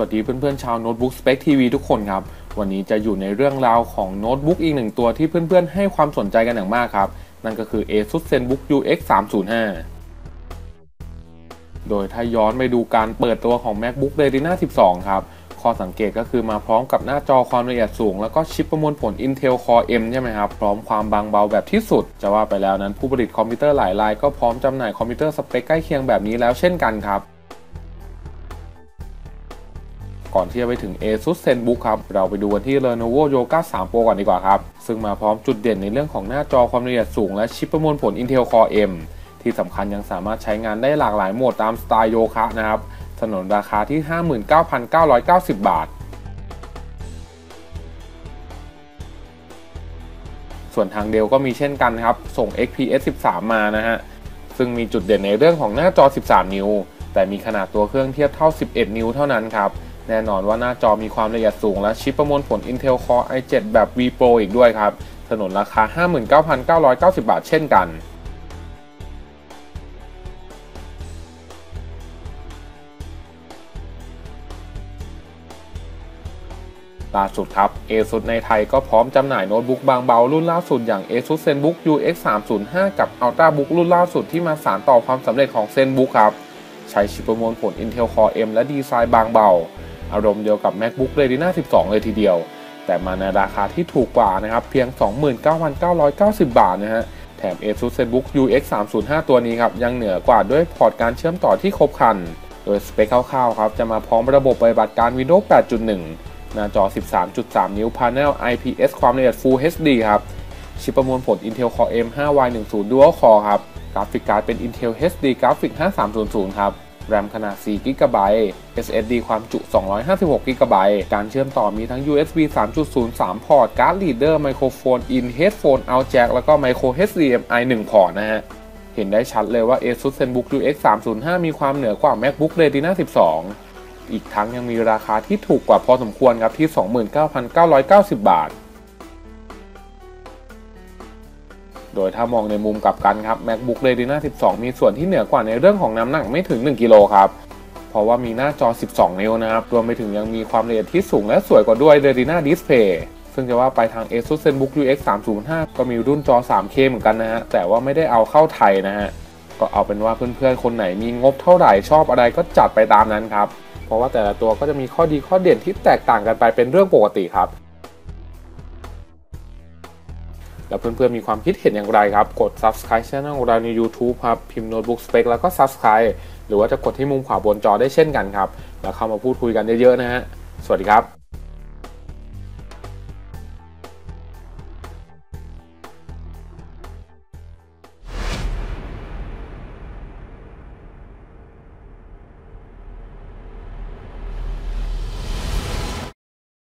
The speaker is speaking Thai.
วัสดีเพื่อนๆชาวโน้ตบุ๊กสเปคทีวีทุกคนครับ วันนี้จะอยู่ในเรื่องราวของโน้ตบุ๊กอีกหนึ่งตัวที่เพื่อนๆให้ความสนใจกันอย่างมากครับ นั่นก็คือ ASUS ZenBook UX 305โดยถ้าย้อนไปดูการเปิดตัวของ MacBook Retina 12 ครับ ข้อสังเกตก็คือมาพร้อมกับหน้าจอความละเอียดสูง แล้วก็ชิปประมวลผล Intel Core M ใช่ไหมครับ พร้อมความบางเบาแบบที่สุด จะว่าไปแล้วนั้นผู้ผลิตคอมพิวเตอร์หลายรายก็พร้อมจำหน่ายคอมพิวเตอร์สเปคใกล้เคียงแบบนี้แล้วเช่นกันครับ ก่อนที่จะไปถึง ASUS ZenBook ครับ เราไปดูกันที่ Lenovo Yoga 3 Pro ก่อนดีกว่าครับ ซึ่งมาพร้อมจุดเด่นในเรื่องของหน้าจอความละเอียดสูงและชิปประมวลผล Intel Core M ที่สำคัญยังสามารถใช้งานได้หลากหลายโหมดตามสไตล์โยคะนะครับสนนราคาที่ 59,990 บาทส่วนทางเดลก็มีเช่นกันครับ ส่ง XPS 13 มานะฮะ ซึ่งมีจุดเด่นในเรื่องของหน้าจอ 13 นิ้ว แต่มีขนาดตัวเครื่องเทียบเท่า 11 นิ้วเท่านั้นครับ แน่นอนว่าหน้าจอมีความละเอียดสูง และชิปประมวลผล Intel Core i7 แบบ V Pro อีกด้วยครับสนนราคา 59,990 บาทเช่นกันล่าสุดครับ ASUS ในไทยก็พร้อมจำหน่ายโน้ตบุ๊กบางเบารุ่นล่าสุดอย่าง ASUS ZenBook UX 305กับ UltraBook รุ่นล่าสุดที่มาสานต่อความสำเร็จของ ZenBook ครับ ใช้ชิปประมวลผล Intel Core M และดีไซน์บางเบา อารมณ์เดียวกับ MacBook Retina 12 เลยทีเดียว แต่มาในราคาที่ถูกกว่านะครับ เพียง 29,990 บาทนะฮะ แถม ASUS ZenBook UX 305ตัวนี้ครับ ยังเหนือกว่าด้วยพอร์ตการเชื่อมต่อที่ครบครัน โดยสเปคคร่าวๆครับ จะมาพร้อมระบบปฏิบัติการ Windows 8.1 หน้าจอ 13.3 นิ้ว Panel IPS ความละเอียด Full HD ครับชิปประมวลผล Intel Core M5Y10 Dual Core ครับ กราฟิกการ์ดเป็น Intel HD Graphics 5300 ครับ แรมขนาด 4 GB SSD ความจุ 256 GB การเชื่อมต่อมีทั้ง USB 3.0 3 พอร์ต การ์ดลีดเดอร์ไมโครโฟน in headphone out jack แล้วก็ micro HDMI 1 พอร์ตนะฮะเห็นได้ชัดเลยว่า ASUS ZenBook UX 305มีความเหนือกว่า MacBook Retina 12 อีกทั้งยังมีราคาที่ถูกกว่าพอสมควรครับที่ 29,990 บาท โดยถ้ามองในมุมกลับกันครับ MacBook Retina 12 มีส่วนที่เหนือกว่าในเรื่องของน้ำหนักไม่ถึง 1 กิโลครับเพราะว่ามีหน้าจอ 12 นิ้วนะครับ รวมไปถึงยังมีความละเอียดที่สูงและสวยกว่าด้วย Retina Display ซึ่งจะว่าไปทาง ASUS ZenBook UX 305 ก็มีรุ่นจอ 3K เหมือนกันนะฮะ แต่ว่าไม่ได้เอาเข้าไทยนะฮะ ก็เอาเป็นว่าเพื่อนๆ คนไหนมีงบเท่าไหร่ชอบอะไรก็จัดไปตามนั้นครับ เพราะว่าแต่ละตัวก็จะมีข้อดีข้อเด่นที่แตกต่างกันไปเป็นเรื่องปกติครับ แล้วเพื่อนๆมีความคิดเห็นอย่างไรครับ กด subscribe ช่องของเราใน YouTube ครับ พิมพ์ Notebook Spec แล้วก็ subscribe หรือว่าจะกดที่มุมขวาบนจอได้เช่นกันครับ แล้วเข้ามาพูดคุยกันเยอะๆนะฮะ สวัสดีครับ